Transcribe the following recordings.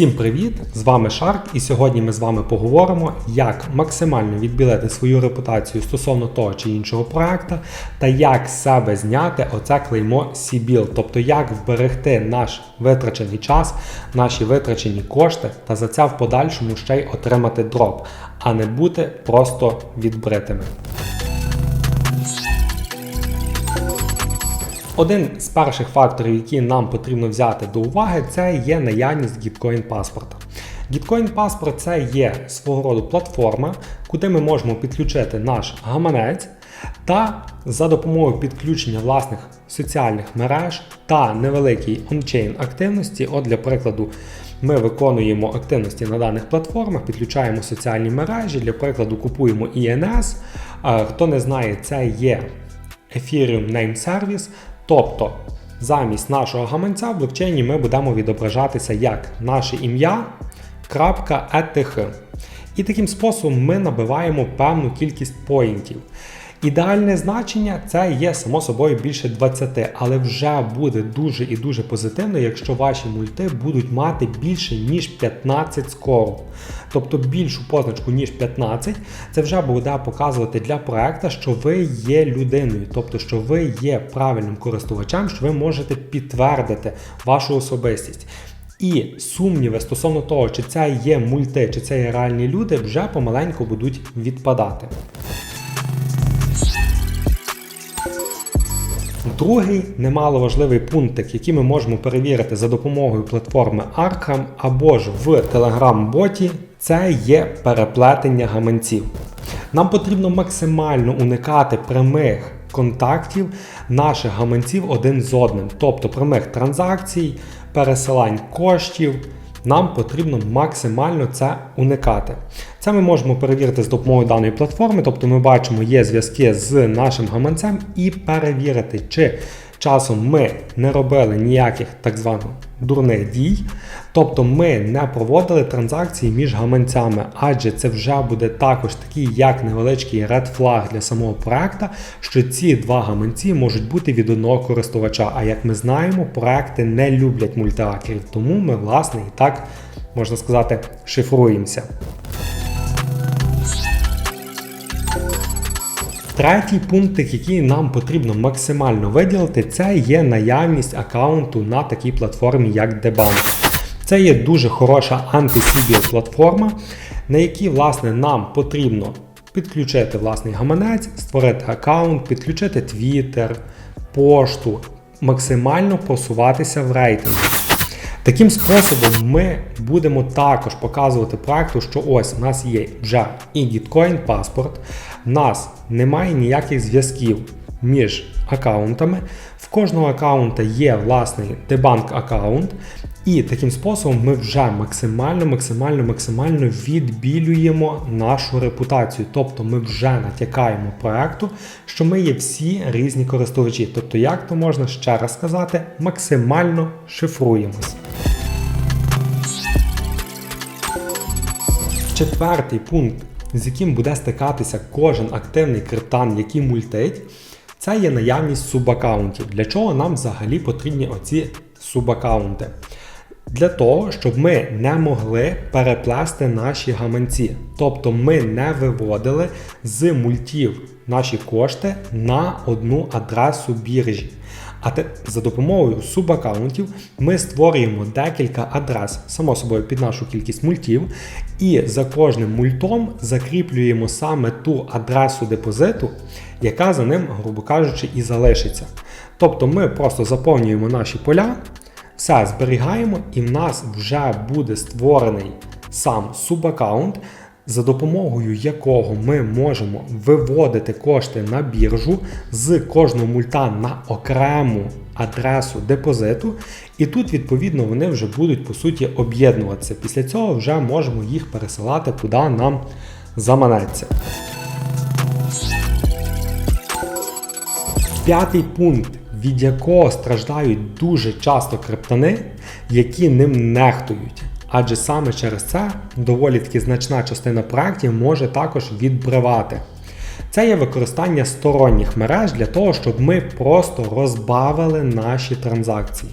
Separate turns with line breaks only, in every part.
Всім привіт! З вами Шарк, і сьогодні ми з вами поговоримо, як максимально відбілити свою репутацію стосовно того чи іншого проекту, та як себе зняти оце клеймо Сібіл, тобто як вберегти наш витрачений час, наші витрачені кошти, та за це в подальшому ще й отримати дроп, а не бути просто відбритими. Один з перших факторів, які нам потрібно взяти до уваги, це є наявність Gitcoin паспорта. Gitcoin паспорт це є свого роду платформа, куди ми можемо підключити наш гаманець та за допомогою підключення власних соціальних мереж та невеликій ончейн активності, от для прикладу. Ми виконуємо активності на даних платформах, підключаємо соціальні мережі, для прикладу, купуємо INS. Хто не знає, це є Ethereum Name Service, тобто замість нашого гаманця в блокчейні ми будемо відображатися як наше ім'я, ETH. І таким способом ми набиваємо певну кількість поінтів. Ідеальне значення це є само собою більше 20, але вже буде дуже і дуже позитивно, якщо ваші мульти будуть мати більше ніж 15 скору. Тобто більшу позначку, ніж 15, це вже буде показувати для проекту, що ви є людиною, тобто що ви є правильним користувачем, що ви можете підтвердити вашу особистість. І сумніви стосовно того, чи це є мульти, чи це є реальні люди, вже помаленьку будуть відпадати. Другий немаловажливий пунктик, який ми можемо перевірити за допомогою платформи Arkham або ж в Telegram-боті, це є переплетення гаманців. Нам потрібно максимально уникати прямих контактів наших гаманців один з одним, тобто прямих транзакцій, пересилань коштів. Нам потрібно максимально це уникати. Це ми можемо перевірити з допомогою даної платформи, тобто ми бачимо, є зв'язки з нашим гаманцем, і перевірити, чи часом ми не робили ніяких так званих дурних дій, тобто ми не проводили транзакції між гаманцями, адже це вже буде також такий як невеличкий red flag для самого проекту, що ці два гаманці можуть бути від одного користувача. А як ми знаємо, проекти не люблять мультиакерів, тому ми, власне, і так можна сказати, шифруємося. Третій пункт, який нам потрібно максимально виділити, це є наявність аккаунту на такій платформі, як Debank. Це є дуже хороша антисібіл платформа, на якій власне, нам потрібно підключити власний гаманець, створити аккаунт, підключити Twitter, пошту, максимально просуватися в рейтингу. Таким способом ми будемо також показувати проекту, що ось у нас є вже і Gitcoin паспорт, в нас немає ніяких зв'язків між аккаунтами. В кожного аккаунта є власний дебанк аккаунт, і таким способом ми вже максимально, максимально, максимально відбілюємо нашу репутацію. Тобто ми вже натякаємо проекту, що ми є всі різні користувачі. Тобто, як то можна ще раз сказати, максимально шифруємось. Четвертий пункт, з яким буде стикатися кожен активний криптан, який мультить, це є наявність субаккаунтів. Для чого нам взагалі потрібні оці субаккаунти? Для того, щоб ми не могли переплести наші гаманці. Тобто ми не виводили з мультів наші кошти на одну адресу біржі. А те, за допомогою субаккаунтів ми створюємо декілька адрес, само собою під нашу кількість мультів, і за кожним мультом закріплюємо саме ту адресу депозиту, яка за ним, грубо кажучи, і залишиться. Тобто ми просто заповнюємо наші поля, все зберігаємо, і в нас вже буде створений сам субаккаунт, за допомогою якого ми можемо виводити кошти на біржу з кожного мульта на окрему адресу депозиту, і тут, відповідно, вони вже будуть по суті об'єднуватися. Після цього вже можемо їх пересилати куди нам заманеться. П'ятий пункт, від якого страждають дуже часто криптани, які ним нехтують. Адже саме через це доволі таки значна частина проєктів може також відбривати. Це є використання сторонніх мереж для того, щоб ми просто розбавили наші транзакції.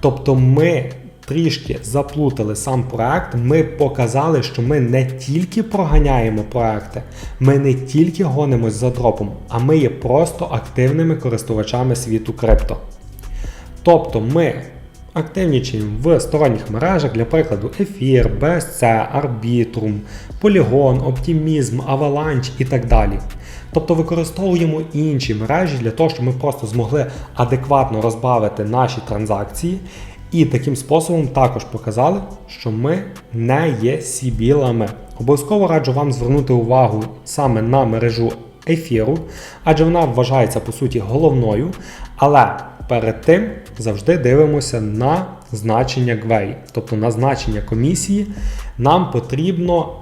Тобто ми трішки заплутали сам проект, ми показали, що ми не тільки проганяємо проекти, ми не тільки гонимось за дропом, а ми є просто активними користувачами світу крипто. Тобто ми активнічаємо в сторонніх мережах, для прикладу, Ефір, BSC, Arbitrum, Polygon, Optimism, Avalanche і так далі. Тобто використовуємо інші мережі для того, щоб ми просто змогли адекватно розбавити наші транзакції і таким способом також показали, що ми не є сібілами. Обов'язково раджу вам звернути увагу саме на мережу ефіру, адже вона вважається по суті головною. Але перед тим завжди дивимося на значення ГВЕЙ, тобто на значення комісії. Нам потрібно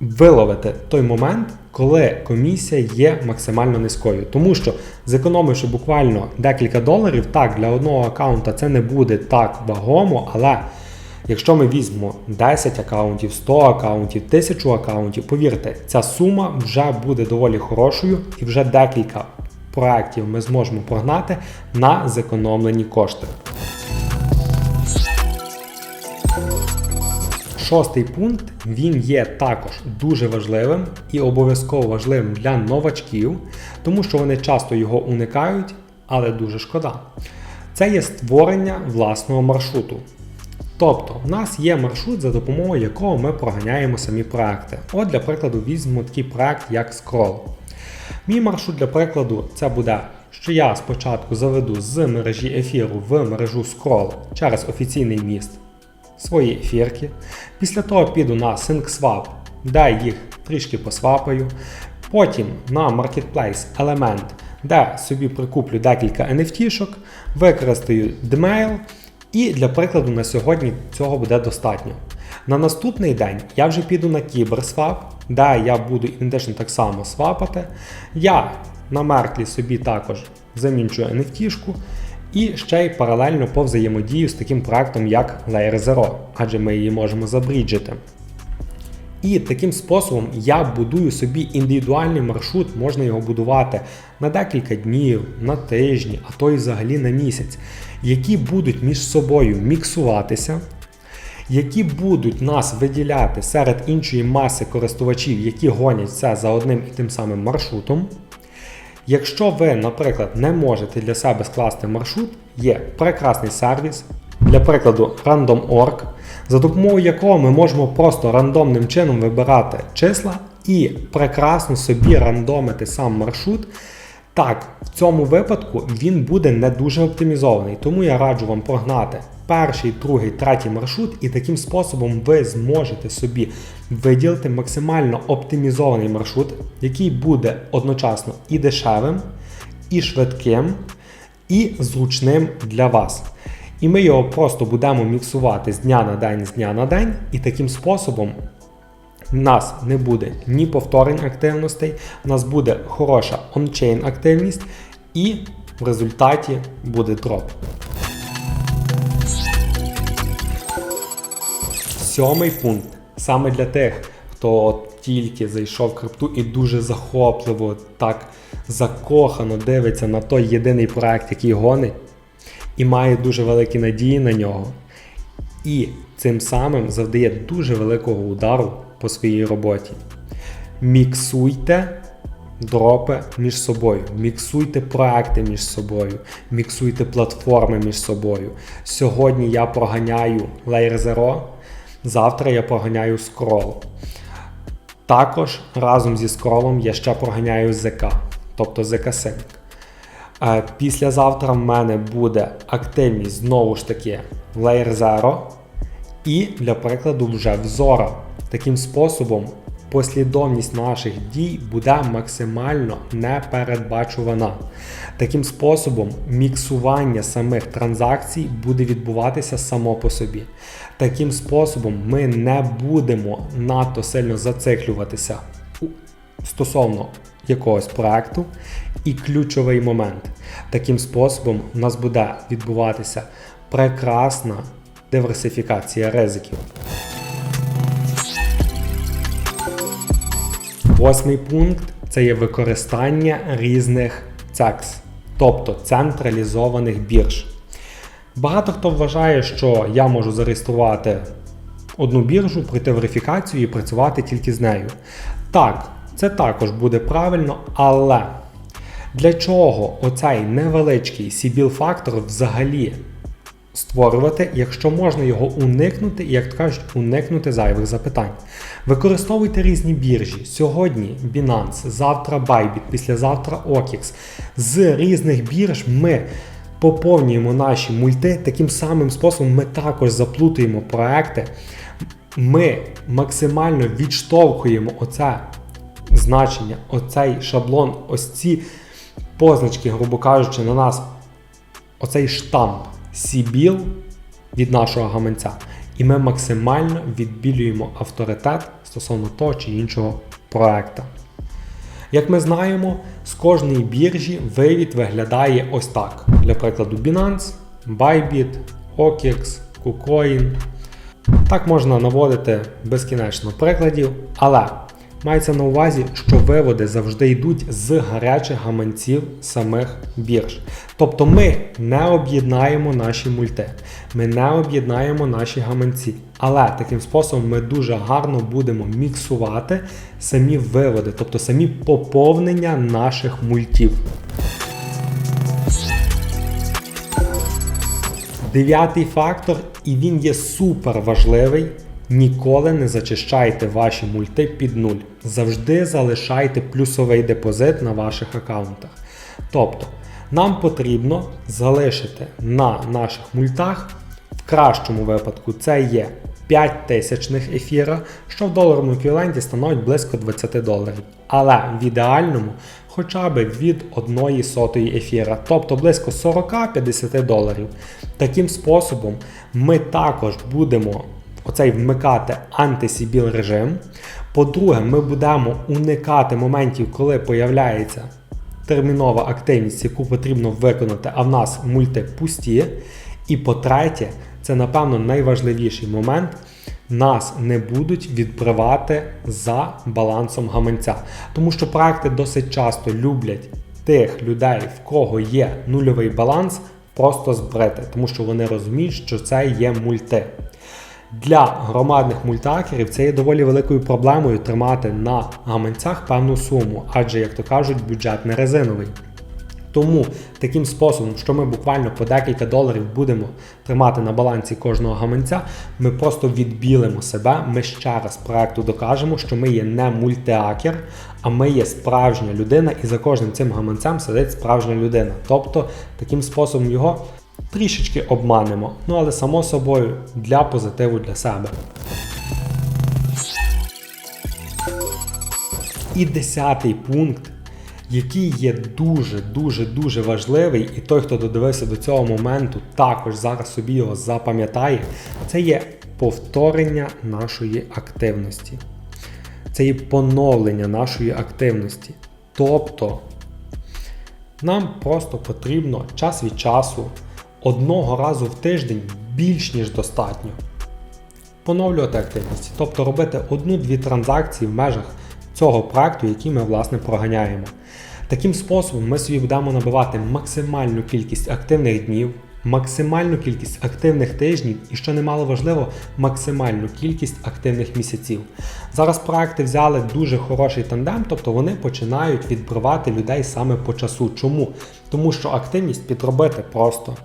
виловити той момент, коли комісія є максимально низькою. Тому що зекономивши буквально декілька доларів, так, для одного аккаунта це не буде так вагомо, але якщо ми візьмемо 10 аккаунтів, 100 аккаунтів, 1000 аккаунтів, повірте, ця сума вже буде доволі хорошою і вже декілька проєктів ми зможемо прогнати на зекономлені кошти. Шостий пункт він є також дуже важливим і обов'язково важливим для новачків, тому що вони часто його уникають, але дуже шкода. Це є створення власного маршруту. Тобто, в нас є маршрут, за допомогою якого ми проганяємо самі проекти. От, для прикладу, візьмемо такий проект, як Scroll. Мій маршрут для прикладу це буде, що я спочатку заведу з мережі ефіру в мережу Scroll через офіційний міст свої ефірки. Після того піду на SyncSwap, де їх трішки посвапаю. Потім на Marketplace елемент, де собі прикуплю декілька NFT-шок, використаю Dmail, і для прикладу на сьогодні цього буде достатньо. На наступний день я вже піду на KiberSwap, де я буду ідентично так само свапати. Я на Мерклі собі також замінчую NFT-шку. І ще й паралельно повзаємодію з таким проектом, як Layer Zero, адже ми її можемо забріджити. І таким способом я будую собі індивідуальний маршрут, можна його будувати на декілька днів, на тижні, а то й взагалі на місяць, які будуть між собою міксуватися, які будуть нас виділяти серед іншої маси користувачів, які гонять все за одним і тим самим маршрутом. Якщо ви, наприклад, не можете для себе скласти маршрут, є прекрасний сервіс, для прикладу, Random.org, за допомогою якого ми можемо просто рандомним чином вибирати числа і прекрасно собі рандомити сам маршрут. Так, в цьому випадку він буде не дуже оптимізований, тому я раджу вам прогнати перший, другий, третій маршрут, і таким способом ви зможете собі виділити максимально оптимізований маршрут, який буде одночасно і дешевим, і швидким, і зручним для вас. І ми його просто будемо міксувати з дня на день, з дня на день, і таким способом. У нас не буде ні повторень активностей, у нас буде хороша ончейн активність, і в результаті буде дроп. Сьомий пункт саме для тих, хто тільки зайшов в крипту і дуже захопливо, так закохано дивиться на той єдиний проект, який гонить, і має дуже великі надії на нього. І цим самим завдає дуже великого удару по своїй роботі. Міксуйте дропи між собою, міксуйте проекти між собою, міксуйте платформи між собою. Сьогодні я проганяю Layer Zero, завтра я проганяю скрол. Також разом зі скролом я ще проганяю ZK, тобто ZK Sync. Е, післязавтра в мене буде активність знову ж таки Layer Zero і, для прикладу, вже взора. Таким способом послідовність наших дій буде максимально непередбачувана. Таким способом міксування самих транзакцій буде відбуватися само по собі. Таким способом ми не будемо надто сильно зациклюватися стосовно якогось проекту. І ключовий момент. Таким способом у нас буде відбуватися прекрасна диверсифікація ризиків. Восьмий пункт це є використання різних CEX, тобто централізованих бірж. Багато хто вважає, що я можу зареєструвати одну біржу, пройти верифікацію і працювати тільки з нею. Так, це також буде правильно, але для чого оцей невеличкий Сібіл фактор взагалі створювати, якщо можна його уникнути, і, як то кажуть, уникнути зайвих запитань. Використовуйте різні біржі. Сьогодні Binance, завтра Bybit, післязавтра OKX. З різних бірж ми поповнюємо наші мульти. Таким самим способом ми також заплутуємо проекти. Ми максимально відштовхуємо оце значення, оцей шаблон, ось ці позначки, грубо кажучи, на нас оцей штамп Сібіл від нашого гаманця. І ми максимально відбілюємо авторитет стосовно того чи іншого проекта. Як ми знаємо, з кожної біржі вивід виглядає ось так. Для прикладу, Binance, Bybit, OKX, KuCoin. Так можна наводити безкінечно прикладів, але мається на увазі, що виводи завжди йдуть з гарячих гаманців самих бірж. Тобто ми не об'єднаємо наші мульти, ми не об'єднаємо наші гаманці. Але таким способом ми дуже гарно будемо міксувати самі виводи, тобто самі поповнення наших мультів. Дев'ятий фактор, і він є супер важливий. Ніколи не зачищайте ваші мульти під нуль. Завжди залишайте плюсовий депозит на ваших аккаунтах. Тобто, нам потрібно залишити на наших мультах, в кращому випадку, це є 5 тисячних ефіра, що в доларовому еквіваленті становить близько 20 доларів. Але в ідеальному хоча б від 1 сотої ефіра, тобто близько 40-50 доларів. Таким способом ми також будемо оцей вмикати антисібіл режим. По-друге, ми будемо уникати моментів, коли появляється термінова активність, яку потрібно виконати, а в нас мульти пусті. І по-третє, це, напевно, найважливіший момент. Нас не будуть відбривати за балансом гаманця. Тому що проекти досить часто люблять тих людей, в кого є нульовий баланс, просто збрити, тому що вони розуміють, що це є мульти. Для громадних мультакерів це є доволі великою проблемою тримати на гаманцях певну суму, адже, як то кажуть, бюджет не резиновий. Тому таким способом, що ми буквально по декілька доларів будемо тримати на балансі кожного гаманця, ми просто відбілимо себе. Ми ще раз проекту докажемо, що ми є не мультиакер, а ми є справжня людина, і за кожним цим гаманцем сидить справжня людина. Тобто таким способом його трішечки обманемо. Ну але само собою для позитиву для себе. І десятий пункт, який є дуже-дуже дуже важливий, і той, хто додивився до цього моменту, також зараз собі його запам'ятає, це є повторення нашої активності. Це є поновлення нашої активності. Тобто нам просто потрібно час від часу одного разу в тиждень більш ніж достатньо. Поновлювати активність, тобто робити одну-дві транзакції в межах цього проекту, який ми власне проганяємо. Таким способом ми собі будемо набивати максимальну кількість активних днів, максимальну кількість активних тижнів і, що немало важливо, максимальну кількість активних місяців. Зараз проекти взяли дуже хороший тандем, тобто вони починають відбривати людей саме по часу. Чому? Тому що активність підробити просто.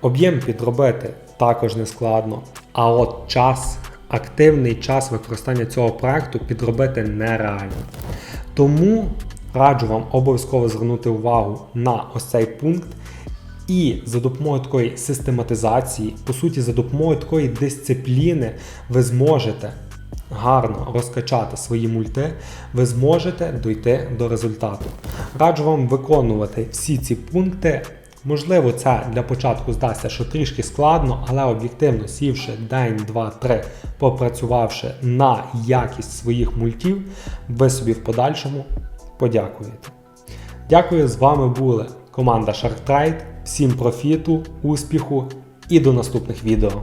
Об'єм підробити також не складно. А от час, активний час використання цього проекту підробити нереально. Тому раджу вам обов'язково звернути увагу на ось цей пункт. І за допомогою такої систематизації, по суті, за допомогою такої дисципліни, ви зможете гарно розкачати свої мульти, ви зможете дойти до результату. Раджу вам виконувати всі ці пункти. Можливо, це для початку здасться, що трішки складно, але об'єктивно сівши день, два, три, попрацювавши на якість своїх мультів, ви собі в подальшому подякуєте. Дякую, з вами була команда SharkTrade. Всім профіту, успіху і до наступних відео.